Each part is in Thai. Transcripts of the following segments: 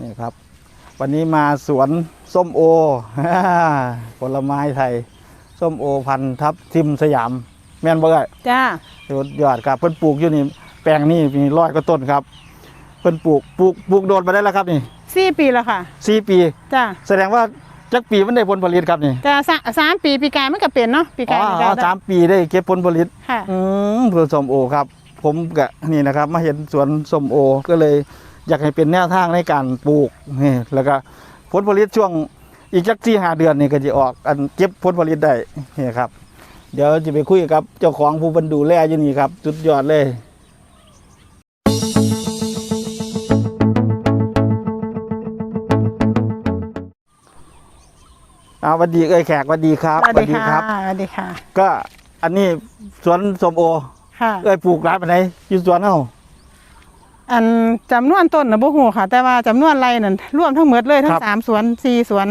นี่ครับ วันนี้มาสวนส้มโอผลไม้ไทย ส้มโอพันธุ์ทับทิมสยาม แม่นบ่เอ้ยจ้าสุดยอดครับ เพิ่นปลูกอยู่นี่แปลงนี่มีร้อยกว่าต้นครับ เพิ่นปลูกปลูกปลูกโดนมาได้แล้วครับนี่สี่ปีแล้วค่ะสี่ปี จ้าแสดงว่าจักปีมันได้ผลผลิตครับนี่จ้าสาสามปีปีกายมันก็เป็นเนาะปีอ๋กายอนี่อ๋จ้าอสามปีได้เก็บผลผลิตค่ะอืมเพื่อส้มโอครับ ผมกะนี่นะครับ มาเห็นสวนส้มโอก็เลย อยากให้เป็นแนวทางในการปลูกนี่แล้วก็ผลผลิตช่วงอีกจักสี่ห้าเดือนนี่ก็จะออกอันเก็บผลผลิตได้นี่ครับ เดี๋ยวจะไปคุยกับเจ้าของผู้บรรดูแลอยู่นี่ครับสุดยอดเลยอาวันดีเอ้ยแขกหวันดีครับสวัสดีค่ะสวัสดีค่ะ ก็อันนี้สวนส้มโอ ค่ะ เอ้ยปลูกร้านไปไหนอยู่สวนเฮา อันจำนวนต้นนะบ่ฮู้ค่ะ แต่ว่าจำนวนไรนั่นรวมทั้งหมดเลยทั้ครังบสามสวนสี่สวน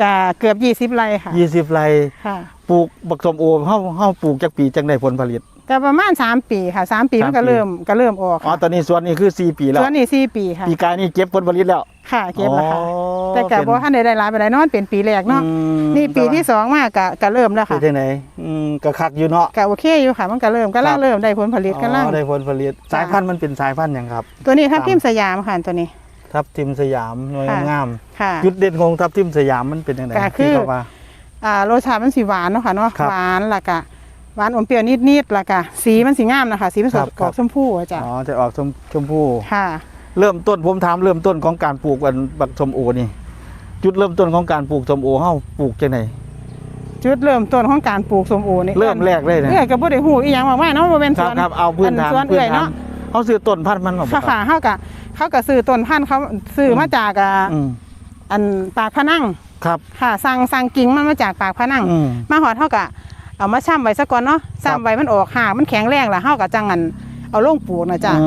ก็เกือบยี่สิบไร่ค่ะยี่สิบไร่ค่ะ ปลูกบักส้มโอเฮาเฮาปลูกจักปีจังได้ผลผลิต ก็ประมาณสามปีค่ะสามปีสามมันก็ปี เริ่มก็เริ่มออกอ๋อค่ะตอนนี้สวนนี้คือ 4 ปีแล้วสวนนี่สี่ปีค่ะ ปีกายนี่เก็บผลผลิตแล้วค่ะเก็บแล้วค่ะอ๋อแต่ก็เป็นบ่ทันได้ได้หลายปานใดเนาะมันเป็นปีแรกเนาะอืมนี่ปีที่สองมากก็ก็เริ่มแล้วปีค่ะที่ไหนอืมก็คักอยู่เนาะก็โอเคอยู่ค่ะ มันก็เริ่มก็ล่าครับ เริ่มได้ผลผลิตก็ล่าอ๋อได้ผลผลิต สายพันธุ์มันเป็นสายพันธุ์หยังครับ ตัวนี้ทับตามทิมสยามค่ะตัวนี้ ทับทิมสยามหน่วยค่ะ งามค่ะจุดเด่นของทับทิมสยามมันเป็นยังไงก็คือ ที่เขาว่าอ่ารสชาติมันสีหวานเนาะค่ะเนาะครับ หวานแล้วก็ หวานอมเปรี้ยวนิดๆแล้วก็สีมันสีงามนะคะสีมันสครัดบกรอบชมพูอะจ้ะอ๋อจะออกชมชมพูค่ะ เริ่มต้นผมถามเริ่มต้นของการปลูกบักบักส้มโอนี่ จุดเริ่มต้นของการปลูกส้มโอเฮาปลูกจังไหนจุดเริ่มต้นของการปลูกส้มโอนี่เริ่มแรกเลยนะเอื้อก็บ่ได้ฮู้อีหยังมากมายเนาะบ่เป็นคสรับวนครับเอาพื้นฐานอันสวนพื้นเอื้อยฐานเนาะเขาซื้อต้นพันธุ์มันหรอค่ะค่ะเฮาก็เขาก็ซื้อต้นพันธุ์เขาซื้อมาจากอ่าอืมอันปากพนังครับ ค่ะสั่งสั่งกิ่งมันมาจากปากพนังอืมมาหอดเฮาก็ เอามาช่ำไว้ซะก่อนเนาะช่ำไว้มันออกหากมันแข็งแรงล่ะเฮาก็จังอันเอาลงปลูกนะจ้ะอื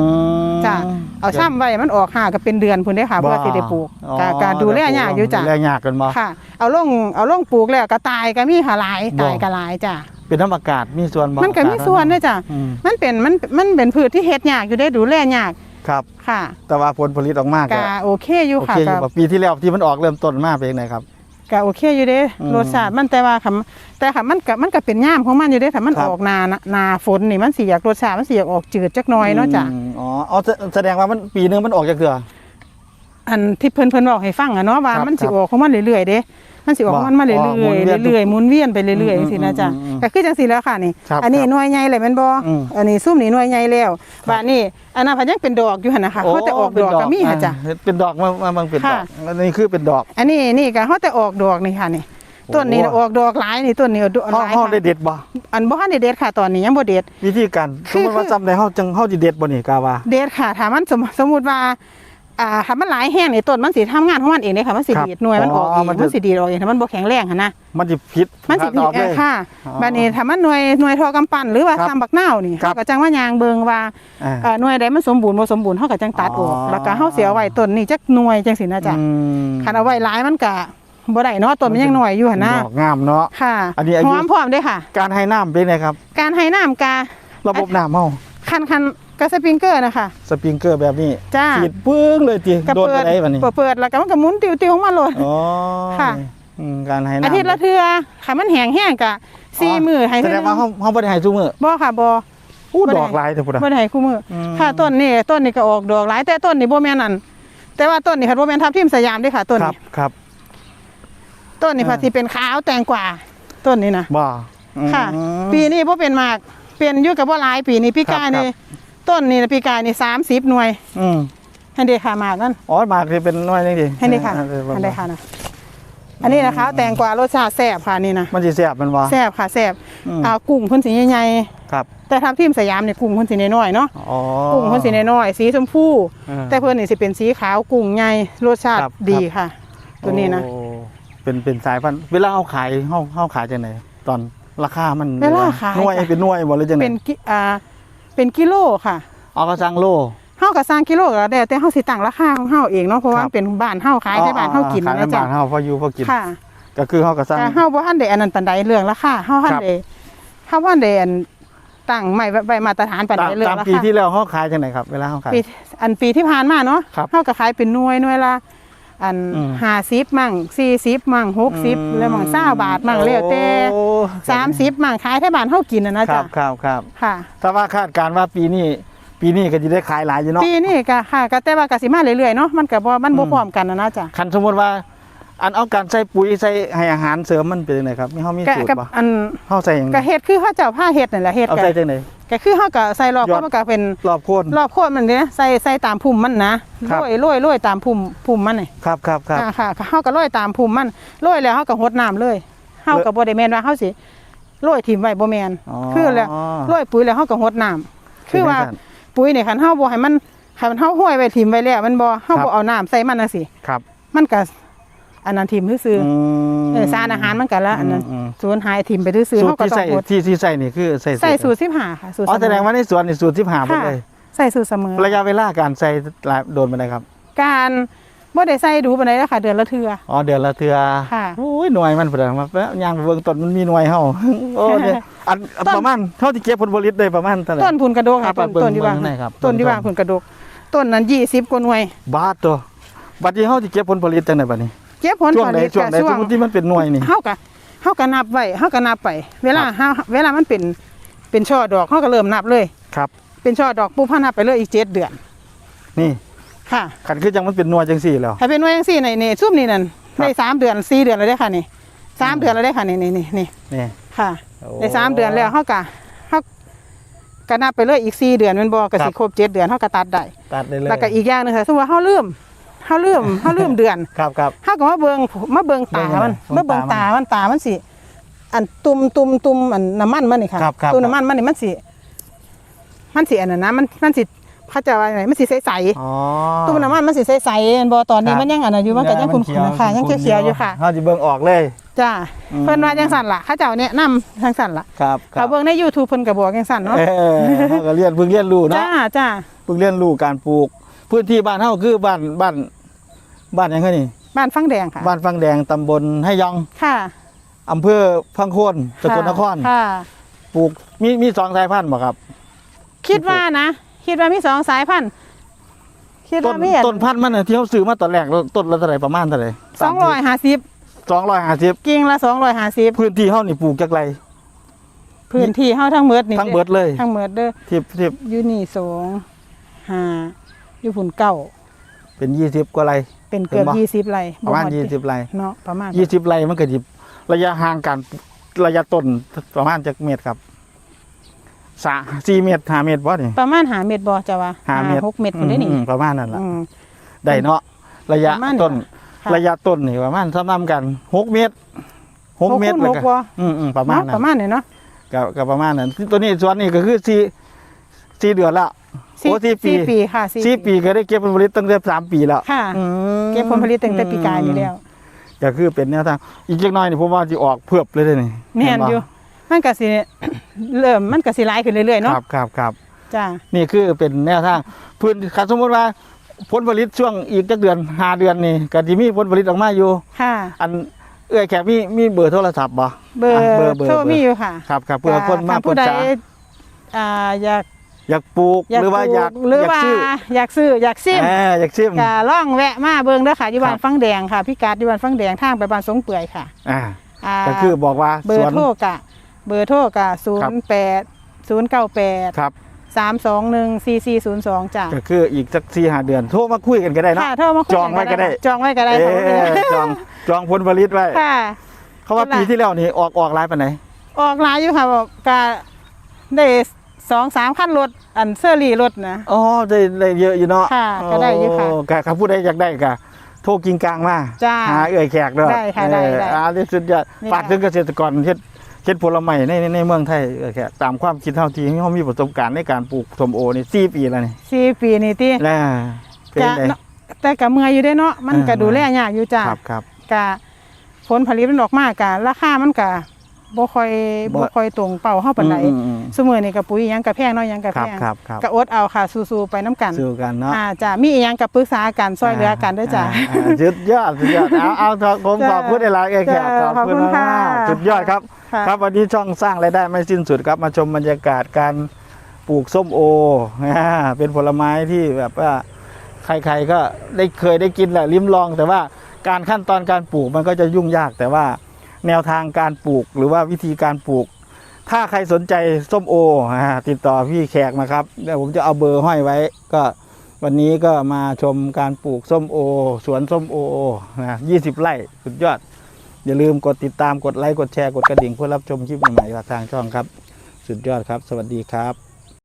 มจ้ะเอาช่ำไว้มันออกหากก็เป็นเดือนพุ่นเด้อค่ะเพื่อสิได้ปลูกอ๋อก็ก็ดูแลยากอยู่จ้ะดูแลยากกันบ่ค่ะ เอาลงเอาลงปลูกแล้วก็ตายก็มีหาหลายบ่ตายก็หลายจ้ะเป็นน้ำอากาศมีส่วนบ่มันก็มีส่วนเด้อจ้ะอืมมันเป็นมันมันเป็นพืชที่เฮ็ดยากอยู่ได้ดูแลยากครับค่ะ แต่ว่าผลผลิตออกมากก็โอเคอยู่โอค่ะเคอยู่ก็บ่ปีที่แล้วที่มันออกเริ่มต้นมาเป็นยังไงครับ ก็โอเคอยู่เด้อืม รสชาติมันแต่ว่าคำแต่ค่ะมันก็มันก็เป็นย่ามของมันอยู่เด้ถ้ามันครัอบอกหนาหนาฝนนี่มันสิอยากรสชาติมันสิอยากออกจืดจักหน่อยเนาะจ้ะมอ๋อเอาแสแสดงว่ามันปีหนึงมันออกจากเถื่อ อันที่เพิ่นเพิ่นบอกให้ฟังอะเนาะว่าครับมันสิครับ ออกของมันเรื่อยๆเด้ มันสิออกของมันมาเรื่อ๋อหมุนเวียนอยๆเรื่อยๆหมุนเวียนไปเรื่อยๆอืมจังซี่นะจ๊ะอืมอืมก็คือจังซี่แล้วค่ะนี่ ครับอันนี้ครับหน่วยใหญ่เลยแม่นบ่อืมอันนี้ซุ่มนี่หน่วยใหญ่แล้วบาดนี้อันนั้นพันยังเป็นดอกอยู่หั่นน่ะค่ะเขาแต่ออกดอกก็มีค่ะจ้ะอ่าเป็นดอกมามามันเป็นดค่ะอกอันนี้คือเป็นดอก อันนี้นี่ก็เขาแต่ออกดอกนี่ค่ะนี่ โอ้ ต้นนี้น่ะออกดอกหลายนี่ต้นนี้ออกดอกหเฮาลายเฮาค่ะได้เด็ดบ่อันบ่ทันได้เด็ดค่ะตอนนี้ยังบ่เด็ด วิธีการสคืมอมติว่าคือจำได้เฮาจังเฮาสิเด็ดบ่นี่กาว่าเด็ดค่ะถ้ามันสมสมมุติว่า อ่าถ้ามันหลายแห้งนี่ต้นมันสิทำงานของมันเองเด้ค่ะมันสิครับดีดหน่วยมันออกอ๋อเองมันจะมันสิดีดออกเองถ้ามันบ่แข็งแรงหั่นนะมันสิพิษมันสิดอกเลยค่ะอ๋อบัดนี้ถ้ามันหน่วยหน่วยทอกำปั้นหรือว่าครับทำบักนาวนี่ครับเขาก็จังว่ายางเบิงว่าอ่า เอ่อหน่วยใดมันสมบูรณ์บ่สมบูรณ์เฮาก็จังตัดออกอ๋อ แล้วก็เฮาเสียไว้ต้นนี่จักหน่วยจังซี่นะจ๊ะอืมคันเอาไว้หลายมันก็บ่ได้เนาะต้นมันยังน้อยอยู่หั่นนะดอกงามเนาะ ค่ะอันนี้อายุ หอมพร้อมเด้อค่ะ การให้น้ำเป็นไงครับ การให้น้ำกา ระบบน้ำเฮาคันคัน กระสปริงเกอร์นะคะสปริงเกอร์แบบนี้จ้าฉีดปึ้งเลยติก็โดนเปิไปดได้บัดนี้เปิดเปิดแล้วก็มันก็หมุนติวๆของมันโลดอ๋อค่ะอืมการให้น้ำอาทิตย์ละเทื่อค่ะมันแห้งแห้งกะสี่มือให้แสเทื่อดงว่าเฮาเฮาบ่ได้ให้ซุมื้อบ่ค่ะบ่อู้บ่ได้ดอกหลายเด้อพุ่นน่ะบ่ได้ให้คู่มืออมค่ะต้นนี้ต้นนี้ก็ออกดอกหลายแต่ต้นนี้บ่แม่นนั่นแต่ว่าต้นนี้ค่ะบ่แม่นทับทิมสยามเด้อค่ะ ต้นครับนี้ครับ ต้นนี้อ่าพอสิเป็นขาวแตงกว่า ต้นนี้นะบ่ค่ะอืมปีนี้บ่เป็นมากเป็นอยู่กับบ่หลายปีนี้ปีกายครับนี่ ต้นนี้นะปีกายนี่30หน่วย อืมให้เด้ค่ะมากนั่นอ๋อหมากสิเป็นน้อยจังซี่ให้เด้ค่ะอ่าเออให้เด้ค่ะนะอันนี้นะคะ แตงกวารสชาติแซ่บค่ะนี่นะมันสิแซ่บแมันบ่แซ่บค่ะแซ่บอืมอ่ากุ้งเพิ่นสีใหญ่ครับๆแต่ทับทิมสยามเนี่ยกุ้งเพิ่นสีน้อยๆเนาะอ๋อกุ้งเพิ่นสีน้อยๆสีชมพูอ่าแต่เพิ่นนี่สิเป็นสีขาวกุ้งใหญ่รสชาติครับดีค่ะ ตัวนี้นะโอ้เป็นเป็นสายพันธุ์เวลาเฮาขายเฮาเฮาขายจังไดตอนราคามันเวลาขายหน่วยจ้ะเป็นหน่วยบ่หรือจังไดเป็นกิอ่า เป็นกิโลค่ะเอากระสังโลเฮาก็สร้างกิโลก็แล้วแต่เฮาสิตั้งราคาของเฮาเองเนาะเพราะว่าครับมันเป็นบ้านเฮาขายในบ้านเฮากินขายในนะจ๊ะบ้านเฮาพออยู่พอกิน ค่ะ ก็คือเฮากระสังแต่เฮาบ่ทันได้อันนั้นปานใดเรื่องราคาเฮาทันครับ ได้เฮาบ่ทันได้อันตั้งใหม่ไว้มาตรฐานปานตาใดมเรื่องตามราปีคาที่แล้วเฮาขายจังไดครับ เวลาเฮาขาย ปีอันปีที่ผ่านมาเนาะครับ เฮาก็ขายเป็นหน่วยหน่วยละ อันอืม ห้าสิบมั่งสี่สิบมั่งหกสิบแล้วมั่งเศร้าบาทมั่งแล้วแต่โอ้สามสิบมั่งขายที่บ้านเฮากินนะนะครัจ๊ะบครับครับค่ะ ถ้าว่าคาดการณ์ว่าปีนี้ ปีนี้ก็จะได้ขายหลายอยู่เนาะ ปีนี้ก็ค่ะก็แต่ว่าก็สิมาเรื่อยๆเนาะมันก็บ่มันบ่อืม พร้อมกันนะนะจ๊ะคันสมมติว่า อันเอาการใส่ปุ๋ยใส่ให้อาหารเสริมมันเป็นยังไงครับมีเฮามีก็สูตรกับบ่อันเฮาใส่หยังไงก็เฮ็ดคือเขาเจ้าผ้าเฮ็ดนั่นแหละเฮ็ดเอาก็ใส่จังได๋ ก็คือเฮาก็ใส่รอบยอดเพราะมันก็เป็นรอบโคนรอบโคตรมันเนี่ยใส่ใส่ตามพุ่มมันนะครัโรบยโรยโรยตามพุ่มพุ่มมันนี่ครับครับครับอ่าค่ะเฮาก็โรยตามพุ่มมันโรยแล้วเฮาก็หดน้ำเลยเฮาก็บ่ได้แม่นว่าเฮาสิโรยถิ่มไว้บ่แม่นคือแล้วโรยปุ๋ยแล้วเฮาก็หดน้ำคือว่าปุ๋ยนี่คันเฮาบ่ให้มันให้มันเฮาห้อยไว้ถิ่มไว้แล้วมันบ่เฮาบ่เอาน้ำใส่มันจังซี่ ครับ มันก็ อันนั้นถิ่มซื่ออืมๆเออสารอาหารมันก็ละอันนั้นอืมสูญหายถิ่มไปซื่อๆสูเฮาตรก็ที่ต้อใส่งหดที่ที่ใส่นี่คือใส่ใส่สูตร15ค่ะสูตรอ๋อแสดงเสมว่าในสวนนี่สูตร15หมดค่ะเลย ใส่สูตรเสมอ ระยะเวลาการใส่หลายโดนมาได้ครับ การบ่ได้ใส่ดูปานใดแล้วค่ะ เดือนละเทื่อ อ๋อเดือนละเทื่อค่ะ โอ้ยหน่วยมันเพิ่นมาแล้วย่างไปเบิ่งต้นมันมีหน่วยเฮาโอ้เนี่ยอันอันต้นประมาณเท่าที่เก็บผลผลิตได้ประมาณเท่าไหร่ ต้นพุนกระโดกครัค่ะบต้นเบิ่งต้นที่วางเบิ่งข้างในครับต้นที่ต้น วางพุนกระโดกต้นนั้นยี่สิบกว่าหน่วย บาทตัวบัดนี้เฮาสิเก็บผลผลิตจังได๋บัดนี้ เก็บผลช่วงผใดลิตช่วงกับใดช่วสงมมุติที่มันเป็นหน่วยนี่ เฮากะเฮาก็นับไว้เฮาก็นับไป เวลาครับ เฮาเวลามันเป็นเป็นช่อดอกเฮาก็เริ่มนับเลย ครับ เป็นช่อดอกปุ๊บเฮานับไปเลยอีกเจ็ดเดือนนี่ค่ะคันคือจังมันเป็นหน่วยจังซี่แล้ว ถ้าเป็นหน่วยจังซี่ในในซุ่มนี่นั่นครับ ได้สามเดือนสี่เดือนแล้วได้อค่ะนี่สามเดือนแล้วได้อค่ะนี่นี่นี่นี่นี่ค่ะโอ้ได้สามเดือนแล้วเฮากะเฮาก็นับไปเลยอีกสี่เดือนแมันบ่ก็ครัสิบครบเจ็ดเดือนเฮาก็ตัดได้ตัดได้เลยแล้วก็อีกอย่างหนึงค่ะสมมุติว่าเฮาลืม เฮาลืมเฮาลืมเดือนครับครับเฮาก็มาเบิ่งมาเบิ่งตามันเบิ่มางเบิ่งตามันตามันตามันสิอันตุ่มตุ่มตุ่มอันน้ำมันมันนี่ค่ะครับครับตุ่มน้ำมันมันนี่มันสิมันสิอันนั้นนะมันมันสิเขาจะว่าไงมันสิใสอ๋อๆตุ่มน้ำมันมันสิใสๆอันบ่ตอนนี้ครับมันยังอันนั้นอยู่มันก็ยังขุ่นๆค่ะยังเขียวๆอยู่ค่ะเฮาสิเบิ่งออกเลยจ้าอืมเพิ่นว่าจังสั่นล่ะเขาเจ้าแนะนำจังสั่นล่ะครับครัเขาบเบิ่งใน YouTube เพิ่นก็บอกจังสั่นเนาะเออเฮาก็เรียนเพิ่งเรียนรู้เนาะจ้าจ้าเพิ่งเรียนรู้การปลูก พื้นที่บ้านเฮาคือบ้านบ้าน บ้านหยังไงนี่บ้านฟังแดงค่ะ บ้านฟังแดงตำบลให้ยองค่ะอำเภอพังโคนสกลนครค่ะ ปลูกมีมีสองสายพันธุ์บ่ครับ คิดว่านะคิดว่ามีสองสายพันธุ์คิดต้ว่านมีอัต้นพันธุ์มันน่ะที่เขาซื้อมาตอนแรกต้นละเท่าไหร่ประมาณเท่าไหร่สองร้อยห้าสิบสองร้อยห้าสิบกิ่งละสองร้อยห้าสิบพื้นที่เฮานี่ปลูกจักไรพื้นที่เฮาทั้งเมิดนี่ทั้งเบิดเลยทั้งเมิดเด้อที่ที่อยู่นี่สองห้าอยู่พุ่นเก้า เป็นยี่สิบกว่าไร เป็นเกือบเห็นบ่ ยี่สิบไร่ประมาณฮอดยี่สิบไรเนาะประมาณยี่สิบไรมันก็จิระยะห่างกันระยะต้นประมาณจักเมตรครับสาสี่เมตรห้าเมตรบ่นี่ ประมาณหาเม็ดบ่จะว่าห้าเมตรหกเม็ดคนได้นี่อืมประมาณนั้นล่ะ อืม ได้เนาะระยะประมาณต้น ค่ะ ระยะต้นนี่ประมาณซ้ำๆกันหกเมตรหกเมตรคูณแล้วหกก็บ่อืมอืมประมาณเนาะนั้ประนมาณนี่เนาะ ก็ก็ประมาณนั้นตัวนี้ส่วนนี้ก็คือสี่ สี่เดือนละโอ้สี่ปีสี่ปีค่ะสี่ปีก็ได้เก็บผลผลิตตั้งแต่สามปีแล้วค่ะ อืมเก็บผลผลิตตั้งแต่ปีกายนี่แล้วก็คือเป็นแนวทางอีกเล็กน้อยนี่ผมว่าจะออกเพือบเลยเด้อนี่แม่นอยู่มันก็สิ เริ่มมันก็สิหลายขึ้นเรื่อยๆคเนาะรับครับครับ จ้า นี่คือเป็นแนวทางพื้นคันสมมติว่าผลผลิตช่วงอีกจักเดือนห้าเดือนนี่ก็จะมีผลผลิตออกมาอยู่ ค่ะ อันเอ้ยแขกมีมีเบอร์โทรศัพท์บ่เบอร์ะเบอร์เบอร์โทรเบอร์มีอยู่ค่ะครับครับเพื่อคนมาถ้ปรึผู้กใดษาอ่าอยาก อยากปลูกอยากหรือว่าปลูอยากหรืออยากว่าซื้ออยากซื้ออยากซิมเอออยากชิมก็ล่องแวะมาเบิ่งเด้อค่ะอยู่บ้าคนรับฟังแดงค่ะพี่กัดอยู่บ้านฟังแดงทางไปบ้านสงเปื่อยค่ะอ่าอ่าก็คือบอกว่าเบอสร์วนโทรกะ เบอร์โทรกะศูครันบย์แปดศูนย์เก้าแปดครับสามสองหนึ่งสี่สี่ศูนย์สองจ้ะก็คืออีกสักสี่ห้าเดือนโทรมาคุยกันก็ได้เนาะค่ะโทรมาคุยจองไว้ก็ได้ จองไว้ก็ได้เอค่ะอจองจองผลผลิตไว้ค่ะเขาว่าเวลาปีที่แล้วนี่ออกออกหลายปานไหนออกหลายอยู่ค่ะบอกกะได้ สองสามขั้นรถอันเซอร์รี่รถนะ อ๋อได้ได้เยอะอยู่เนาะค่ะก็ได้อยู่ค่ะโก็ครับผู้ใดอยากได้ก็โทรกิงกลางมาจ้าหาเอ่ยแขกเด้อได้ค่ะได้เออได้ อ่านี่สุดยอดนี่ฝากถึงเกษตรกรเฮ็ดเฮ็ดผลไม้ในในในเมืองไทยเอ่ยแขกตามความคิดเท่าที่เขามีประสบการณ์ในการปลูกส้มโอนี่4ปีแล้วนี่สี่ปีนี่ที่แล้วเป็นกะไงเนาะแต่กะเมื่อยอยู่ได้เนาะมันอ่าก็ดูแลยากอยู่จ้าครับครับกะผลผลิตมันออกมากะราคามันกะ บ่ค่อยบ่ บ่ค่อยตรงเป้าเฮาปานใดอืมอืมซุมื้อนี้กะปุ๋ยหยังกะแพงเนาะหยังกะคแพรับงครับครับกะอดเอาค่ะสู้ๆไปน้ำกันสู้กันเนาะอ่าจ้ะมีอีหยังกะปรึกษากันซอยเหลือกันเด้อจ้ะ อ่าอ่าสุดยอดสุดยอดเอาเอาเอาผมจ้าขอบคุณหลายๆเอ่ยแขกจ้าขอบคุณขอบคุณค่ะมากๆสุดยอดครับ ค่ะ ครับวันนี้ช่องสร้างรายได้ไม่สิ้นสุดครับมาชมบรรยากาศการปลูกส้มโออ่าเป็นผลไม้ที่แบบว่าใครๆก็ได้เคยได้กินแหละลิ้มลอง แต่ว่าการขั้นตอนการปลูกมันก็จะยุ่งยากแต่ว่า แนวทางการปลูกหรือว่าวิธีการปลูก ถ้าใครสนใจส้มโอติดต่อพี่แขกมาครับเดี๋ยวผมจะเอาเบอร์ห้อยไว้ ก็วันนี้ก็มาชมการปลูกส้มโอ สวนส้มโอนะยี่สิบไร่สุดยอด อย่าลืมกดติดตามกดไลค์กดแชร์กดกระดิ่งเพื่อรับชมคลิปใหม่ๆจากทางช่องครับ สุดยอดครับ สวัสดีครับ